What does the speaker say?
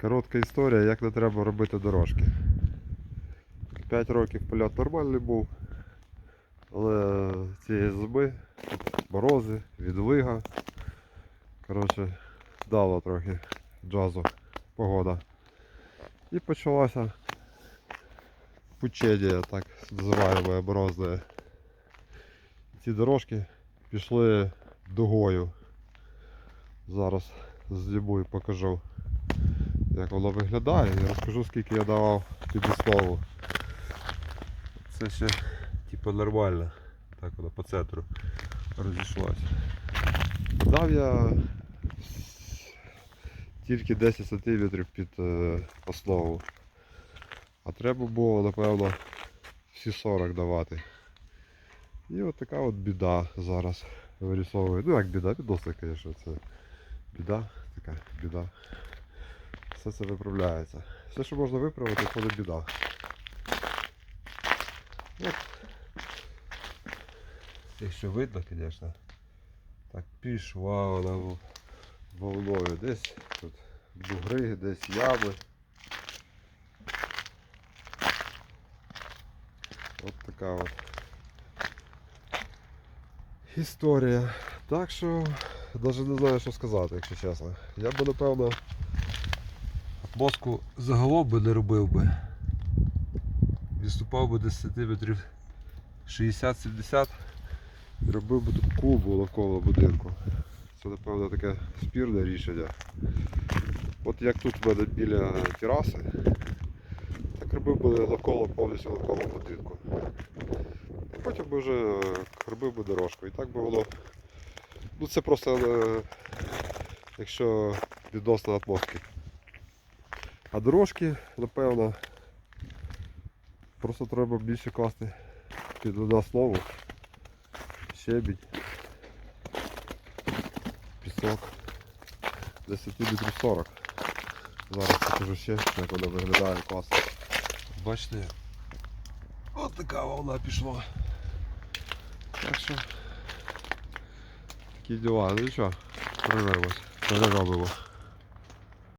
Коротка історія, як не треба робити дорожки. 5 років польот нормальний був, але ці зуби, морози, відвига. Коротше, дало трохи джазу погода. І почалася пучення, так називаємо морозне. Ці дорожки пішли дугою. Зараз зніму і покажу, як воно виглядає. І розкажу, скільки я давав під основу. Це ще типу нормально. Так воно по центру розійшлося. Дав я тільки 10 см під е, основу. А треба було, напевно, всі 40 давати. І от така от біда зараз вирісовує. Ну як біда, відносно, звісно, це біда, така біда. Все це виправляється. Все, що можна виправити, це біда. От. Якщо видно, звісно. Так пішла вона волною. Десь тут бугри, десь ями. От така от історія. Так що навіть не знаю, що сказати, якщо чесно. Я б напевно мозку загалом би не робив би. Відступав би десь сантиметрів 60-70 і робив би тут клубу навколо будинку. Це напевно таке спірне рішення. От як тут в мене біля тераси, так робив би навколо повністю навколо будинку. І потім би вже е, робив би дорожку. І так би воно. Ну це просто е, якщо відносно атмосфери. А дорожки, напевно, просто треба більше класти під основу. Щебінь. Пісок. Десь сантиметрів 40. Зараз покажу ще, як воно виглядає класно. Бачите, от така волна пішла. Так що такі діла. Ну нічого, переробимо.